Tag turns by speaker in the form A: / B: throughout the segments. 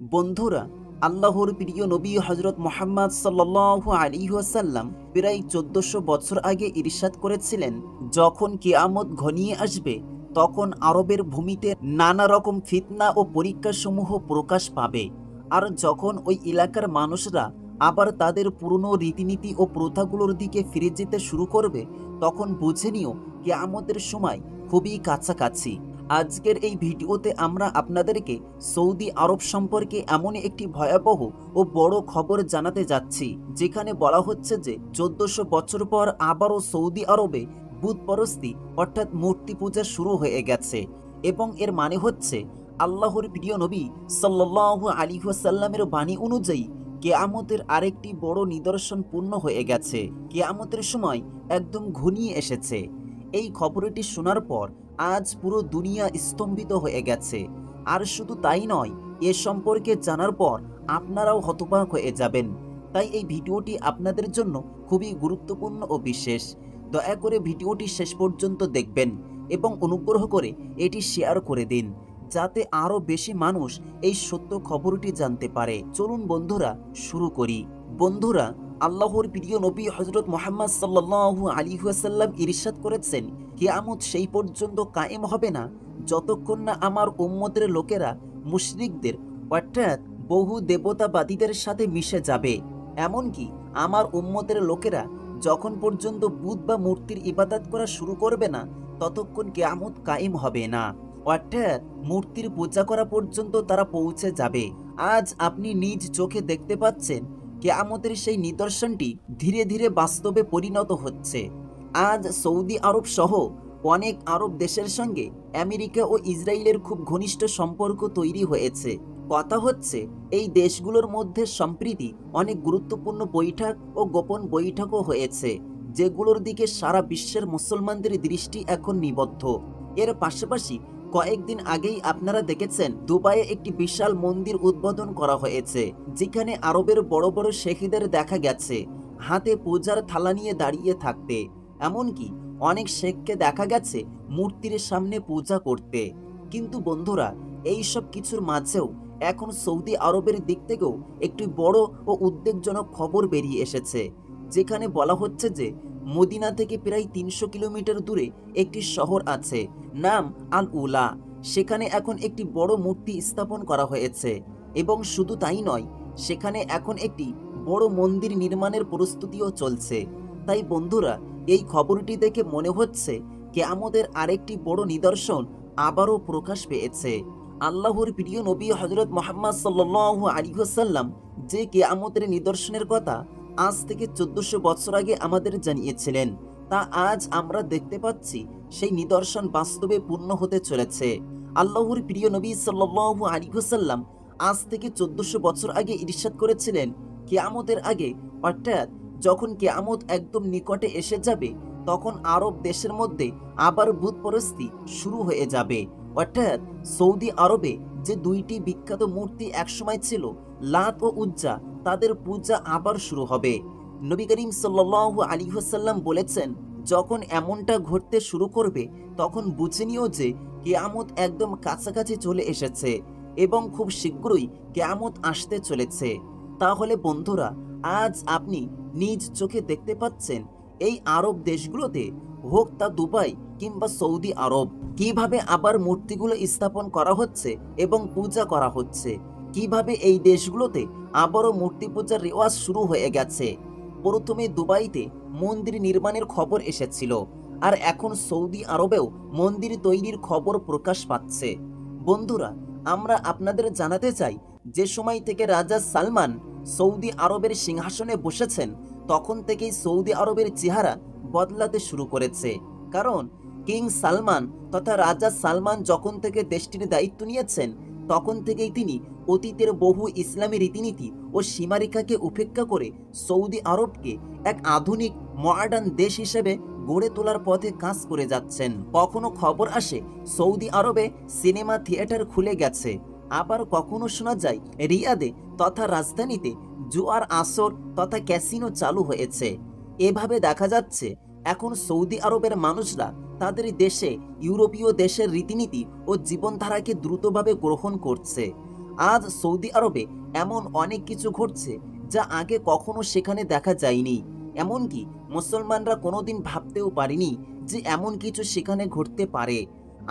A: বন্ধুরা, আল্লাহর প্রিয় নবী হজরত মোহাম্মদ সাল্লাহ আলী ওয়াসাল্লাম প্রায় চোদ্দশো বছর আগে ইরশাদ করেছিলেন। যখন কিয়ামত ঘনিয়ে আসবে, তখন আরবের ভূমিতে নানা রকম ফিতনা ও পরীক্ষাসমূহ প্রকাশ পাবে। আর যখন ওই এলাকার মানুষরা আবার তাদের পুরনো রীতিনীতি ও প্রথাগুলোর দিকে ফিরে যেতে শুরু করবে, তখন বুঝে নিও কিয়ামতের সময় খুবই কাছাকাছি। আজকের এই ভিডিওতে আমরা আপনাদেরকে সৌদি আরব সম্পর্কে এমন একটি ভয়াবহ ও বড় খবর জানাতে যাচ্ছি, যেখানে বলা হচ্ছে যে চোদ্দশো বছর পর আবারও সৌদি আরবে বুধপরস্তি অর্থাৎ মূর্তি পূজা শুরু হয়ে গেছে এবং এর মানে হচ্ছে আল্লাহর প্রিয় নবী সাল্লাহ আলী সাল্লামের বাণী অনুযায়ী কেয়ামতের আরেকটি বড় নিদর্শন পূর্ণ হয়ে গেছে। কেয়ামতের সময় একদম ঘনিয়ে এসেছে। এই খবরটি শোনার পর আজ পুরো দুনিয়া স্তম্ভিত হয়ে গেছে। আর শুধু তাই নয়, এ সম্পর্কে জানার পর আপনারাও হতবাক হয়ে যাবেন। তাই এই ভিডিওটি আপনাদের জন্য খুবই গুরুত্বপূর্ণ ও বিশেষ। দয়া করে ভিডিওটি শেষ পর্যন্ত দেখবেন এবং অনুগ্রহ করে এটি শেয়ার করে দিন, যাতে আরও বেশি মানুষ এই সত্য খবরটি জানতে পারে। চলুন বন্ধুরা, শুরু করি। বন্ধুরা আল্লাহর প্রিয় নবী হজরত মোহাম্মদ সাল্লাল্লাহু আলী ওয়াসাল্লাম ইরশাদ করেছেন, কিয়ামত সেই পর্যন্ত কায়েম হবে না। যতক্ষণ না আমার উম্মতের লোকেরা মুশরিকদের, অর্থাৎ বহু দেবতাবাদীদের সাথে মিশে যাবে। এমনকি আমার উম্মতের লোকেরা যখন পর্যন্ত বুধ বা মূর্তির ইবাদত করা শুরু করবে না, ততক্ষণ কেয়ামত কায়েম হবে না। অর্থাৎ মূর্তির পূজা করা পর্যন্ত তারা পৌঁছে যাবে। আজ আপনি নিজ চোখে দেখতে পাচ্ছেন কেয়ামতের সেই নিদর্শনটি ধীরে ধীরে বাস্তবে পরিণত হচ্ছে। আজ সৌদি আরব সহ অনেক আরব দেশের সঙ্গে আমেরিকা ও ইসরায়েলের খুব ঘনিষ্ঠ সম্পর্ক তৈরি হয়েছে। কথা হচ্ছে, এই দেশগুলোর মধ্যে সম্প্রীতি অনেক গুরুত্বপূর্ণ বৈঠক ও গোপন বৈঠকও হয়েছে, যেগুলোর দিকে সারা বিশ্বের মুসলমানদের দৃষ্টি এখন নিবদ্ধ। এর পাশাপাশি কয়েকদিন আগেই আপনারা দেখেছেন, দুবাইয়ে একটি বিশাল মন্দির উদ্বোধন করা হয়েছে, যেখানে আরবের বড় বড় শেখিদের দেখা গেছে। হাতে পূজার থালা নিয়ে দাঁড়িয়ে থাকতে, এমনকি অনেক শেখকে দেখা গেছে মূর্তির সামনে পূজা করতে। কিন্তু বন্ধুরা, এই সব কিছুর মাঝেও এখন সৌদি আরবের দিক থেকেও একটি বড় ও উদ্বেগজনক খবর বেরিয়ে এসেছে, যেখানে বলা হচ্ছে যে, মদিনা থেকে প্রায় তিনশো কিলোমিটার দূরে একটি শহর আছে নাম আল উলা সেখানে এখন একটি বড় মূর্তি স্থাপন করা হয়েছে। এবং শুধু তাই নয়, সেখানে এখন একটি বড় মন্দির নির্মাণের প্রস্তুতিও চলছে। তাই বন্ধুরা, এই খবরটি দেখে মনে হচ্ছে কে কেয়ামতের আরেকটি বড় নিদর্শন আবারও প্রকাশ পেয়েছে। আল্লাহর প্রিয় নবী হজরত মোহাম্মদ সাল্লাহ আলী সাল্লাম যে কেয়ামতের নিদর্শনের কথা আজ থেকে চোদ্দশো বছর আগে আমাদের জানিয়েছিলেন। তা আজ আমরা দেখতে পাচ্ছি, সেই নিদর্শন বাস্তবে পূর্ণ হতে চলেছে। আল্লাহর প্রিয় নবী সাল্লাহ আলী সাল্লাম আজ থেকে চোদ্দশো বছর আগে ইরশাদ করেছিলেন, কেয়ামতের আগে। অর্থাৎ যখন কেয়ামত একদম নিকটে এসে যাবে, তখন আরব দেশের মধ্যে আবার বুধপরস্তি শুরু হয়ে যাবে। অর্থাৎ সৌদি আরবে যে দুইটি বিখ্যাত মূর্তি একসময় ছিল, লাত ও উজ্জা, তাদের পূজা আবার শুরু হবে। নবী করিম সাল্লাহ আলী হাসাল্লাম বলেছেন, যখন এমনটা ঘটতে শুরু করবে, তখন বুঝে নিও যে কেয়ামত একদম কাছাকাছি চলে এসেছে এবং খুব শীঘ্রই কেয়ামত আসতে চলেছে। তাহলে বন্ধুরা, আজ আপনি নিজ চোখে দেখতে পাচ্ছেন এই আরব দেশগুলোতে হোক তা দুবাই কিংবা সৌদি আরব, কীভাবে আবার মূর্তিগুলো স্থাপন করা হচ্ছে এবং পূজা করা হচ্ছে, কীভাবে এই দেশগুলোতে আবারও মূর্তি পূজার রেওয়াজ শুরু হয়ে গেছে। প্রথমে দুবাইতে মন্দির নির্মাণের খবর এসেছিল, আর এখন সৌদি আরবেও মন্দির তৈরির খবর প্রকাশ পাচ্ছে। বন্ধুরা, আমরা আপনাদের জানাতে চাই, যে সময় থেকে রাজা সালমান সৌদি আরবের সিংহাসনে বসেছেন, তখন থেকেই সৌদি আরবের চেহারা বদলাতে শুরু করেছে। কারণ, কিং সালমান তথা রাজা সালমান যখন থেকে দেশটির দায়িত্ব নিয়েছেন তখন থেকেই তিনি অতীতের বহু ইসলামী রীতিনীতি ও সীমারেখাকে উপেক্ষা করে সৌদি আরবকে এক আধুনিক মডার্ন দেশ হিসেবে গড়ে তোলার পথে কাজ করে যাচ্ছেন। কখনো খবর আসে, সৌদি আরবে সিনেমা থিয়েটার খুলে গেছে। আবার কখনো শোনা যায়, রিয়াদে তথা রাজধানীতে জুয়ার আসর তথা ক্যাসিনো চালু হয়েছে। এভাবে দেখা যাচ্ছে, এখন সৌদি আরবের মানুষরা তাদের দেশে ইউরোপীয় দেশের রীতিনীতি ও জীবনধারাকে দ্রুতভাবে গ্রহণ করছে। আজ সৌদি আরবে এমন অনেক কিছু ঘটছে যা আগে কখনো সেখানে দেখা যায়নি। এমনকি মুসলমানরা কোনোদিন ভাবতেও পারেনি যে এমন কিছু সেখানে ঘটতে পারে।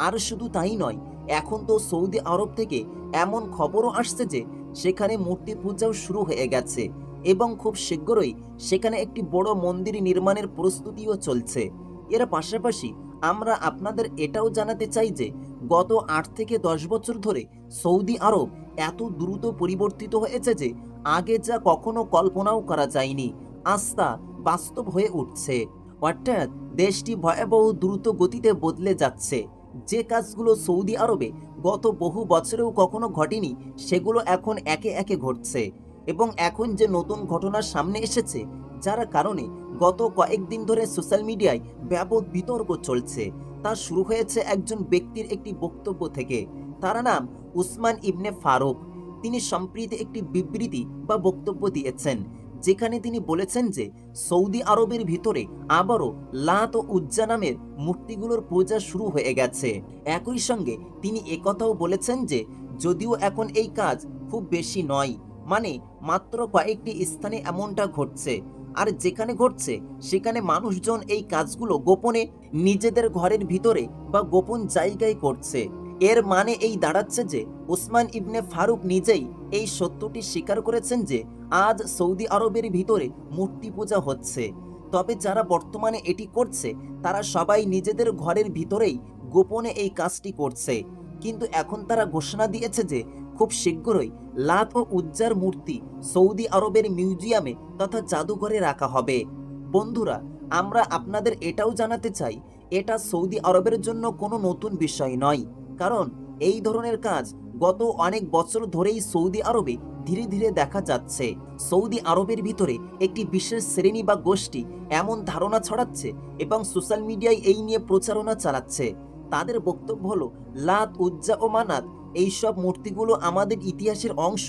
A: আর শুধু তাই নয়, এখন তো সৌদি আরব থেকে এমন খবরও আসছে যে সেখানে মূর্তি পূজাও শুরু হয়ে গেছে এবং খুব শীঘ্রই সেখানে একটি বড় মন্দির নির্মাণের প্রস্তুতিও চলছে। এর পাশাপাশি আমরা আপনাদের এটাও জানাতে চাই যে গত আট থেকে দশ বছর ধরে সৌদি আরব এত দ্রুত পরিবর্তিত হয়েছে যে আগে যা কখনো কল্পনাও করা যায়নি। আস্থা বাস্তব হয়ে উঠছে। অর্থাৎ দেশটি ভয়াবহ দ্রুত গতিতে বদলে যাচ্ছে। যে কাজগুলো সৌদি আরবে গত বহু বছরেও কখনো ঘটেনি, সেগুলো এখন একে একে ঘটছে। এবং এখন যে নতুন ঘটনা সামনে এসেছে যার কারণে গত কয়েকদিন ধরে সোশ্যাল মিডিয়ায় ব্যাপক বিতর্ক চলছে। তা শুরু হয়েছে একজন ব্যক্তির একটি বক্তব্য থেকে। তার নাম উসমান ইবনে ফারুক। তিনি সম্প্রীতি একটি বিবৃতি বা বক্তব্য দিয়েছেন, যেখানে তিনি বলেছেন যে সৌদি আরবের ভিতরে আবারও লাত ও উজ্জা নামের মূর্তিগুলোর পূজা শুরু হয়ে গেছে। একই সঙ্গে তিনি একথাও বলেছেন যে যদিও এখন এই কাজ খুব বেশি নয় মানে মাত্র কয়েকটি স্থানে এমনটা ঘটছে। আর যেখানে ঘটছে, সেখানে মানুষজন এই কাজগুলো গোপনে নিজেদের ঘরের ভিতরে বা গোপন জায়গায় করছে। এর মানে এই দাঁড়াচ্ছে যে, ওসমান ইবনে ফারুক নিজেই এই সত্যটি স্বীকার করেছেন যে, আজ সৌদি আরবের ভিতরে মূর্তি পূজা হচ্ছে। তবে যারা বর্তমানে এটি করছে, তারা সবাই নিজেদের ঘরের ভিতরেই গোপনে এই কাজটি করছে। কিন্তু এখন তারা ঘোষণা দিয়েছে যে খুব শীঘ্রই লাত ও উজ্জার মূর্তি সৌদি আরবের মিউজিয়ামে তথা জাদুঘরে রাখা হবে। বন্ধুরা, আমরা আপনাদের এটাও জানাতে চাই, এটা সৌদি আরবের জন্য কোনো নতুন বিষয় নয়। কারণ, এই ধরনের কাজ গত অনেক বছর ধরেই সৌদি আরবে ধীরে ধীরে দেখা যাচ্ছে। সৌদি আরবের ভিতরে একটি বিশেষ শ্রেণি বা গোষ্ঠী এমন ধারণা ছড়াচ্ছে এবং সোশ্যাল মিডিয়ায় এই নিয়ে প্রচারণা চালাচ্ছে। তাদের বক্তব্য হলো, লাত, উজ্জা ও মানাত, এইসব মূর্তিগুলো আমাদের ইতিহাসের অংশ।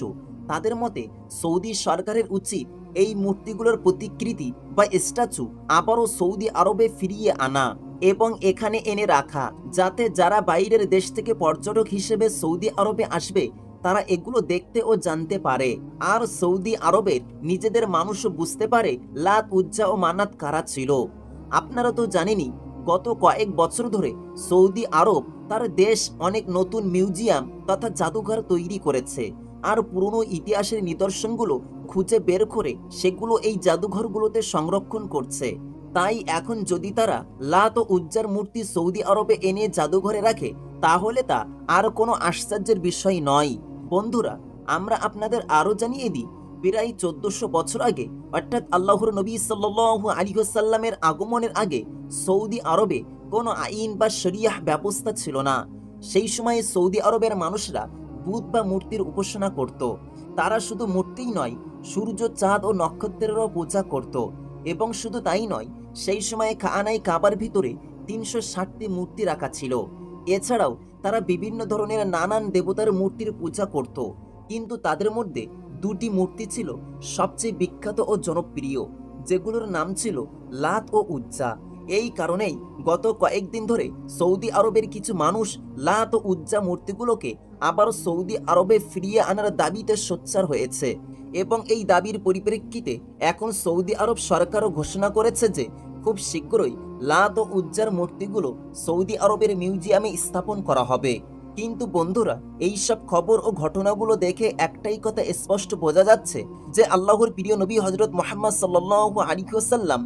A: তাদের মতে, সৌদি সরকারের উচিত এই মূর্তিগুলোর প্রতিকৃতি বা স্ট্যাচু আবারও সৌদি আরবে ফিরিয়ে আনা এবং এখানে এনে রাখা, যাতে যারা বাইরের দেশ থেকে পর্যটক হিসেবে সৌদি আরবে আসবে, তারা এগুলো দেখতে ও জানতে পারে। আর সৌদি আরবের নিজেদের মানুষও বুঝতে পারে, লাত, উজ্জা ও মানাত কারা ছিল। আপনারা তো জানেনই গত কয়েক বছর ধরে সৌদি আরব তার দেশ অনেক নতুন মিউজিয়াম তথা জাদুঘর তৈরি করেছে। আর পুরনো ইতিহাসের নিদর্শনগুলো খুঁজে বের করে সেগুলো এই জাদুঘরগুলোতে সংরক্ষণ করছে। তাই এখন যদি তারা লাত ও উজ্জার মূর্তি সৌদি আরবে এনে জাদুঘরে রাখে, তাহলে তা আর কোনো আশ্চর্যের বিষয় নয়। বন্ধুরা, আমরা আপনাদের আরও জানিয়ে দিই প্রায় চোদ্দশো বছর আগে, অর্থাৎ আল্লাহর নবী সাল্লু আলী সাল্লামের আগমনের আগে, সৌদি আরবে কোনো আইন বা শরিয়াহ ব্যবস্থা ছিল না। সেই সময়ে সৌদি আরবের মানুষরা বুধ বা মূর্তির উপাসনা করত। তারা শুধু মূর্তিই নয়, সূর্য, চাঁদ ও নক্ষত্রেরও পূজা করত। এবং শুধু তাই নয়, সেই সময়ে খানাই কাবার ভিতরে তিনশো ষাটটি মূর্তি রাখা ছিল। এছাড়াও তারা বিভিন্ন ধরনের নানান দেবতার মূর্তির পূজা করত। কিন্তু তাদের মধ্যে দুটি মূর্তি ছিল সবচেয়ে বিখ্যাত ও জনপ্রিয়, যেগুলোর নাম ছিল লাত ও উজ্জা। এই কারণেই গত কয়েকদিন ধরে সৌদি আরবের কিছু মানুষ লাত ও উজ্জা মূর্তিগুলোকে আবার সৌদি আরবে ফিরিয়ে আনার দাবিতে সোচ্চার হয়েছে এবং এই দাবির পরিপ্রেক্ষিতে এখন সৌদি আরব সরকারও ঘোষণা করেছে যে খুব শীঘ্রই লাত ও উজ্জার মূর্তিগুলো সৌদি আরবের মিউজিয়ামে স্থাপন করা হবে। কিন্তু বন্ধুরা এই সব খবর ও ঘটনাগুলো দেখে একটাই কথা স্পষ্ট বোঝা যাচ্ছে যে আল্লাহর প্রিয় নবী হজরত মোহাম্মদ সাল্লাহ আলিকাল্লাম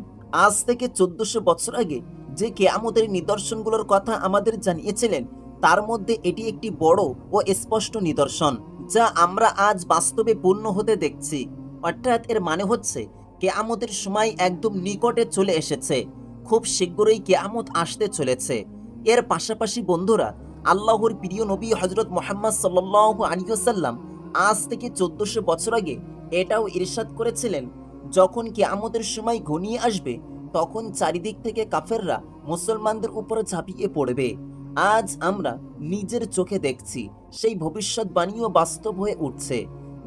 A: আজ থেকে চোদ্দশো বছর আগে যে কেয়ামতের নিদর্শনগুলোর কথা আমাদের জানিয়েছিলেন, তার মধ্যে এটি একটি বড় ও স্পষ্ট নিদর্শন যা আমরা আজ বাস্তবে পূর্ণ হতে দেখছি। অর্থাৎ এর মানে হচ্ছে, কেয়ামতের সময় একদম নিকটে চলে এসেছে। খুব শীঘ্রই কেয়ামত আসতে চলেছে। এর পাশাপাশি বন্ধুরা আল্লাহর প্রিয় নবী হজরত মোহাম্মদ সাল্লাহ আলিয়াল্লাম আজ থেকে চোদ্দশো বছর আগে এটাও ইরশাদ করেছিলেন, যখন কেয়ামতের সময় ঘনিয়ে আসবে, তখন চারিদিক থেকে কাফেররা মুসলমানদের উপর ঝাঁপিয়ে পড়বে। আজ আমরা নিজের চোখে দেখছি, সেই ভবিষ্যৎবাণীও বাস্তব হয়ে উঠছে।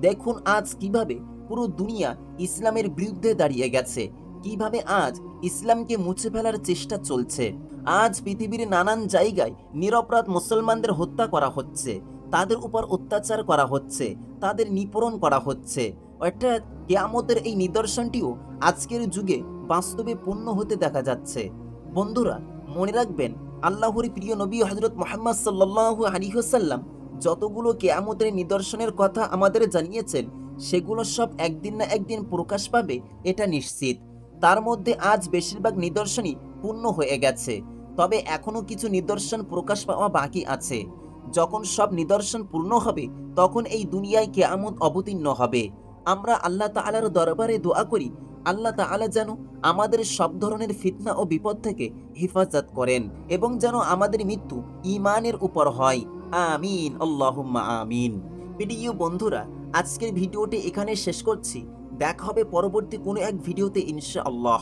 A: দেখুন আজ কীভাবে পুরো দুনিয়া ইসলামের বিরুদ্ধে দাঁড়িয়ে গেছে, কীভাবে আজ ইসলামকে মুছে ফেলার চেষ্টা চলছে। আজ পৃথিবীর নানান জায়গায় নিরপরাধ মুসলমানদের হত্যা করা হচ্ছে, তাদের উপর অত্যাচার করা হচ্ছে, তাদের নিপরণ করা হচ্ছে। অর্থাৎ কেয়ামতের এই নিদর্শনটিও আজকের যুগে বাস্তবে পূর্ণ হতে দেখা যাচ্ছে। বন্ধুরা, মনে রাখবেন, আল্লাহর প্রিয় নবী হজরত মোহাম্মদ সাল্লাহ আলিহাসাল্লাম যতগুলো কেয়ামতের নিদর্শনের কথা আমাদের জানিয়েছেন, সেগুলো সব একদিন না একদিন প্রকাশ পাবে, এটা নিশ্চিত। তার মধ্যে আজ বেশিরভাগ নিদর্শনই পূর্ণ হয়ে গেছে। তবে এখনও কিছু নিদর্শন প্রকাশ পাওয়া বাকি আছে। যখন সব নিদর্শন পূর্ণ হবে, তখন এই দুনিয়ায় কেয়ামত অবতীর্ণ হবে। আমরা আল্লাহ তাআলার দরবারে দোয়া করি, আল্লাহ তাআলা যেন আমাদের সব ধরনের ফিতনা ও বিপদ থেকে হেফাজত করেন এবং যেন আমাদের মৃত্যু ইমানের উপর হয়। আমিন, আল্লাহুম্মা আমিন। প্রিয় বন্ধুরা, আজকের ভিডিওটি এখানে শেষ করছি। দেখা হবে পরবর্তী কোনো এক ভিডিওতে, ইনশাআল্লাহ।